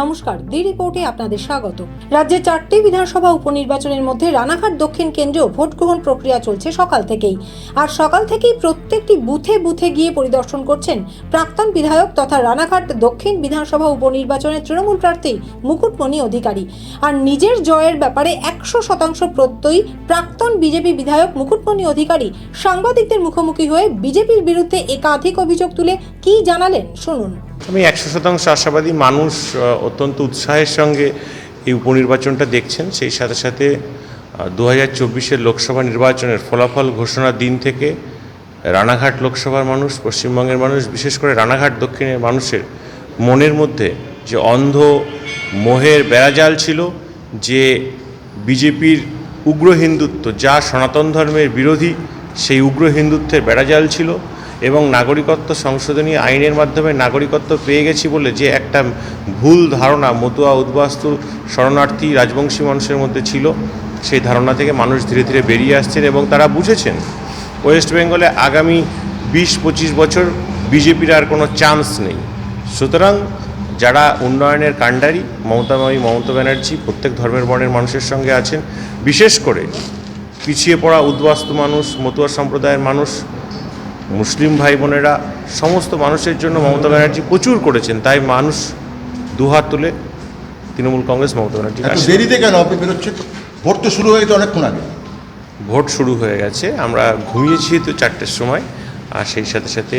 নমস্কার দি রিপোর্টে আপনাদের স্বাগত। রাজ্যে চারটি বিধানসভা উপনির্বাচনের মধ্যে রানাঘাট দক্ষিণ কেন্দ্রেও ভোট গ্রহণ প্রক্রিয়া চলছে সকাল থেকেই। আর সকাল থেকেই প্রত্যেকটি বুথে বুথে গিয়ে পরিদর্শন করছেন প্রাক্তন বিধায়ক তথা রানাঘাট দক্ষিণ বিধানসভা উপনির্বাচনের তৃণমূল প্রার্থী মুকুটমণি অধিকারী। আর নিজের জয়ের ব্যাপারে একশো শতাংশ প্রত্যয়ী প্রাক্তন বিজেপি বিধায়ক মুকুটমণি অধিকারী সাংবাদিকদের মুখোমুখি হয়ে বিজেপির বিরুদ্ধে একাধিক অভিযোগ তুলে কী জানালেন, শুনুন। আমি একশো শতাংশ আশাবাদী মানুষ অত্যন্ত উৎসাহের সঙ্গে এই উপনির্বাচনটা দেখছেন। সেই সাথে সাথে দু হাজার চব্বিশের লোকসভা নির্বাচনের ফলাফল ঘোষণার দিন থেকে রানাঘাট লোকসভার মানুষ, পশ্চিমবঙ্গের মানুষ, বিশেষ করে রানাঘাট দক্ষিণের মানুষের মনের মধ্যে যে অন্ধ মোহের বেড়াজাল ছিল, যে বিজেপির উগ্র হিন্দুত্ব, যা সনাতন ধর্মের বিরোধী সেই উগ্র হিন্দুত্বের বেড়াজাল ছিল এবং নাগরিকত্ব সংশোধনী আইনের মাধ্যমে নাগরিকত্ব পেয়ে গেছি বলে যে একটা ভুল ধারণা মতুয়া উদ্বাস্তু শরণার্থী রাজবংশী মানুষের মধ্যে ছিল, সেই ধারণা থেকে মানুষ ধীরে ধীরে বেরিয়ে আসছেন এবং তারা বুঝেছেন, ওয়েস্ট বেঙ্গলে আগামী বিশ পঁচিশ বছর বিজেপির আর কোনো চান্স নেই। সুতরাং যারা উন্নয়নের কাণ্ডারি মমতাময়ী মমতা ব্যানার্জি, প্রত্যেক ধর্মের বর্ণের মানুষের সঙ্গে আছেন, বিশেষ করে পিছিয়ে পড়া উদ্বাস্তু মানুষ, মতুয়া সম্প্রদায়ের মানুষ মুসলিম ভাই বোনেরা সমস্ত মানুষের জন্য মমতা ব্যানার্জি প্রচুর করেছেন তাই মানুষ দুহাত তুলে তৃণমূল কংগ্রেস মমতা ব্যানার্জি দেরিতে কেন? আপনি বেরোচ্ছেন ভোট তো শুরু হয়ে গেছে অনেকক্ষণ আগে। ভোট শুরু হয়ে গেছে আমরা ঘুমিয়েছি তো চারটের সময় আর সেই সাথে সাথে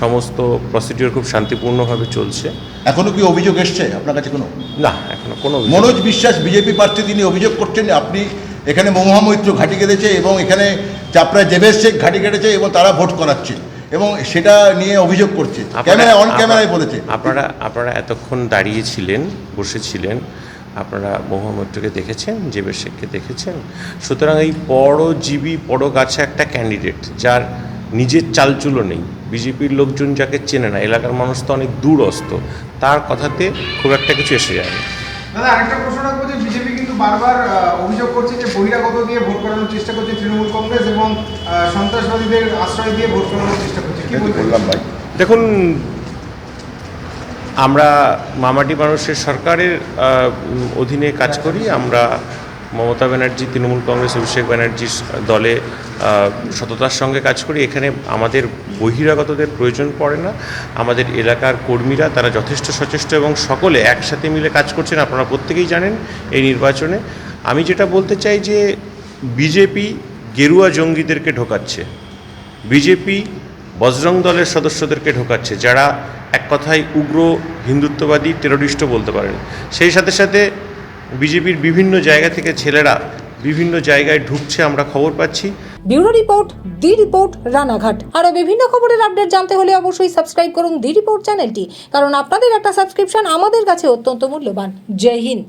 সমস্ত প্রসিডিওর খুব শান্তিপূর্ণভাবে চলছে। এখনও কি অভিযোগ এসছে আপনার কাছে কোনো? না এখনও কোনো মনোজ বিশ্বাস বিজেপি প্রার্থী তিনি অভিযোগ করছেন আপনি এখানে মহামৈত্র ঘাঁটি কেটেছে এবং এখানে চাপড়ায় দেবেশ শেখ ঘাঁটি কেটেছে এবং তারা ভোট করাচ্ছে এবং সেটা নিয়ে অভিযোগ করছে। আপনারা- ক্যামেরা অন ক্যামেরায় বলেছে। আপনারা আপনারা এতক্ষণ দাঁড়িয়েছিলেন বসেছিলেন আপনারা মহামৈত্রকে দেখেছেন জেবের শেখকে দেখেছেন? সুতরাং এই পরজীবী পরগাছা একটা ক্যান্ডিডেট যার নিজের চালচুলো নেই। বিজেপির লোকজন যাকে চেনে না এলাকার মানুষ তো অনেক দূরস্থ তার কথাতে খুব একটা কিছু এসে যায় না। দাদা আরেকটা প্রশ্ন রাখব যে বিজেপি কিন্তু বারবার অভিযোগ করছে যে বহিরাগত দিয়ে ভোট করানোর চেষ্টা করছে তৃণমূল কংগ্রেস এবং সন্ত্রাসবাদীদের আশ্রয় দিয়ে ভোট করানোর চেষ্টা করছে। কি বললাম ভাই। দেখুন আমরা মামাটি মানুষের সরকারের অধীনে কাজ করি আমরা মমতা ব্যানার্জি, তৃণমূল কংগ্রেস, অভিষেক ব্যানার্জির দলে সততার সঙ্গে কাজ করি। এখানে আমাদের বহিরাগতদের প্রয়োজন পড়ে না। আমাদের এলাকার কর্মীরা, তারা যথেষ্ট সচেষ্ট এবং সকলে একসাথে মিলে কাজ করছেন। আপনারা প্রত্যেকেই জানেন এই নির্বাচনে। আমি যেটা বলতে চাই যে, বিজেপি গেরুয়া জঙ্গিদেরকে ঢোকাচ্ছে। বিজেপি বজরং দলের সদস্যদেরকে ঢোকাচ্ছে, যারা এক কথায় উগ্র হিন্দুত্ববাদী টেররিস্টও বলতে পারেন। সেই সাথে সাথে বিজেপির বিভিন্ন জায়গা থেকে ছেলেরা বিভিন্ন জায়গায় ঢুকছে, আমরা খবর পাচ্ছি। Bureau report, the report, Ranaghat. আরও বিভিন্ন খবরের আপডেট জানতে হলে অবশ্যই সাবস্ক্রাইব করুন দি রিপোর্ট চ্যানেলটি, কারণ আপনাদের একটা সাবস্ক্রিপশন আমাদের কাছে অত্যন্ত মূল্যবান। জয় হিন্দ।